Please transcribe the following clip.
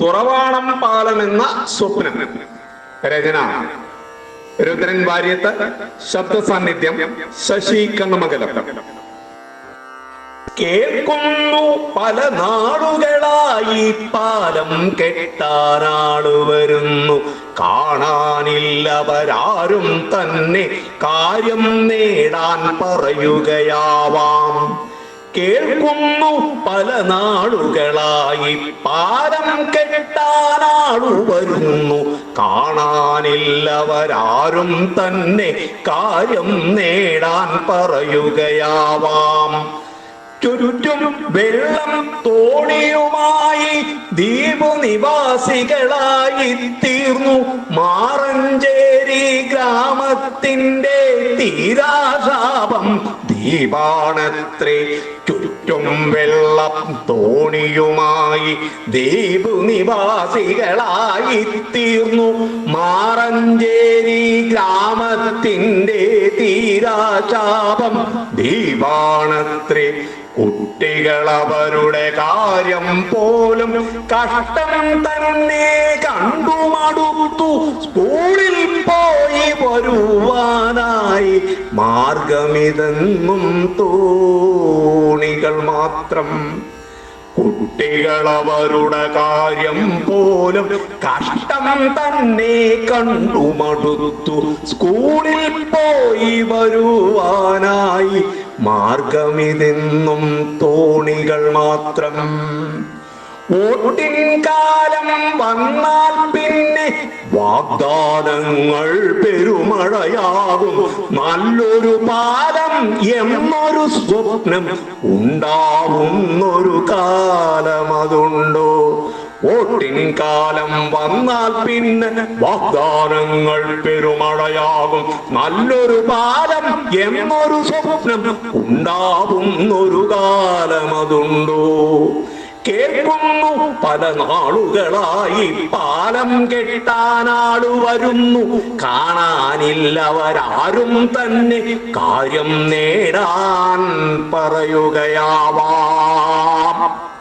തുറവാണം പാലം എന്ന സ്വപ്നം. രചന. രുദ്രൻ വാര്യത്ത് ശബ്ദ സാന്നിധ്യം ശശി കണ്ണമകലം. കേൾക്കുന്നു പല നാടുകളായി പാലം കെട്ടാനാളു വരുന്നു. കാണാനില്ലവരാരും തന്നെ കാര്യം നേടാൻ പറയുകയാവാം. കേൾക്കുന്നു പല നാളുകളായി. പാരം കെട്ടാനാളു വരുന്നു. കാണാനില്ലവരാരും തന്നെ കാര്യം നേടാൻ പറയുകയാവാം. ചുറ്റും വെള്ളം തോണിയുമായി ദ്വീപനിവാസികളായി തീർന്നു. മാറഞ്ചേരി ഗ്രാമത്തിന്റെ തീരാശാപം ദീപാണത്രേ ചുറ്റും വെള്ളം തോണിയുമായി ദ്വീപ് നിവാസികളായി തീർന്നു മാറഞ്ചേരി ഗ്രാമത്തിന്റെ തീരാശാപം. കുട്ടികൾ അവരുടെ കാര്യം പോലും കഷ്ടം തന്നെ കണ്ടു മടുത്തു സ്കൂളിൽ പോയി വരുവാനായി മാർഗമിതെന്നും തോണികൾ മാത്രം. കുട്ടികൾ അവരുടെ കാര്യം പോലും കഷ്ടം തന്നെ കണ്ടു മടുത്തു സ്കൂളിൽ പോയി വരുവാനായി മാർഗമിതെന്നും തോണികൾ മാത്രം. വോട്ടിൻ കാലം വന്നാൽ പിന്നെ വാഗ്ദാനങ്ങൾ പെരുമഴയാകും. നല്ലൊരു പാലം എന്നൊരു സ്വപ്നം ഉണ്ടാവുന്നൊരു കാലം അതുണ്ടോ വോട്ടിൻ കാലം വന്നാൽ പിന്നെ വാഗ്ദാനങ്ങൾ പെരുമഴയാകും. നല്ലൊരു പാലം എന്നൊരു സ്വപ്നം ഉണ്ടാവുന്നൊരു കാലം അതുണ്ടോ കേൾക്കുന്നു. പല നാളുകളായി പാലം കെട്ടാനാളു വരുന്നു കാണാനില്ലവരാരും തന്നെ കാര്യം നേടാൻ പറയുകയാവാം.